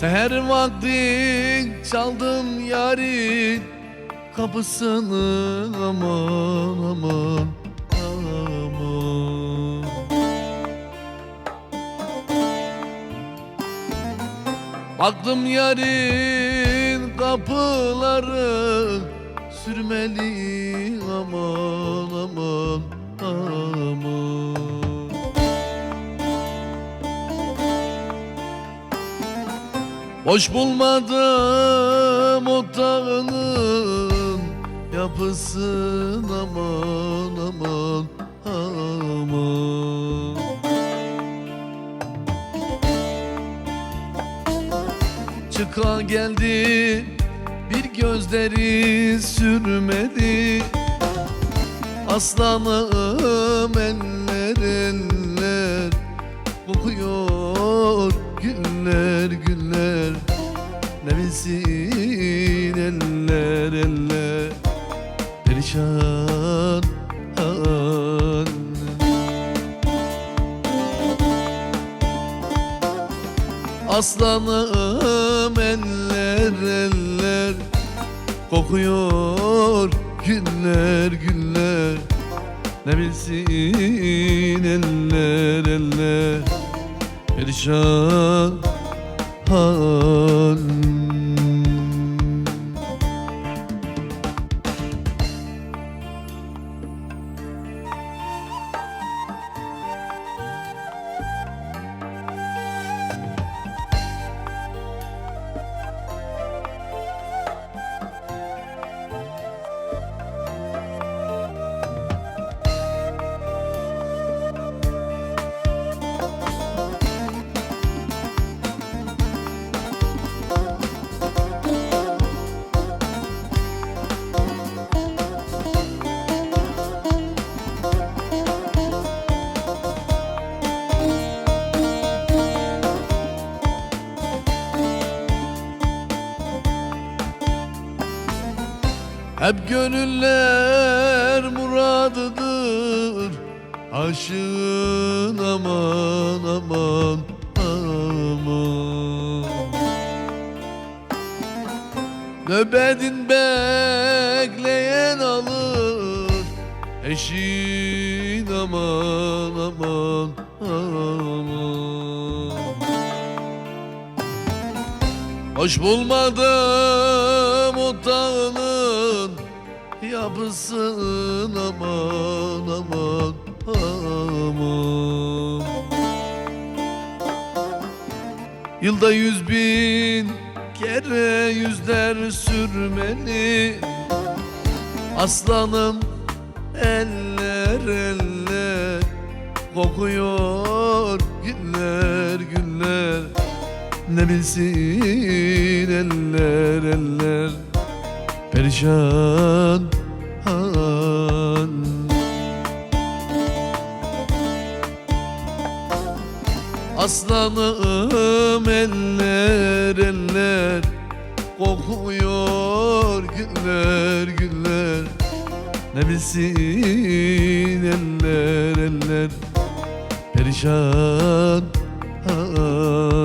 Seher vakti çaldım yarin kapısını aman aman aman. Baktım yarın kapıları sürmeli aman aman aman Boş bulmadım otağının yapısın aman aman aman. Çıka geldi bir gözleri sürmedi. Aslanım eller eller kokuyor güller güller Ne bilsin eller eller perişan. Aslanım eller eller Kokuyor güller güller Ne bilsin eller eller Perişan halim Hep gönüller muradıdır. Aşığın aman aman aman. Nöbetin bekleyen alır. Eşin aman aman aman. Hoş bulmadım otağının yapısın aman aman aman. Yılda yüz bin kere yüzler sürmeli. Aslanım eller eller kokuyor güller güller. Ne bilsin eller eller Perişan hal Aslanım eller eller Kokuyor güller güller. Ne bilsin eller eller Perişan. hal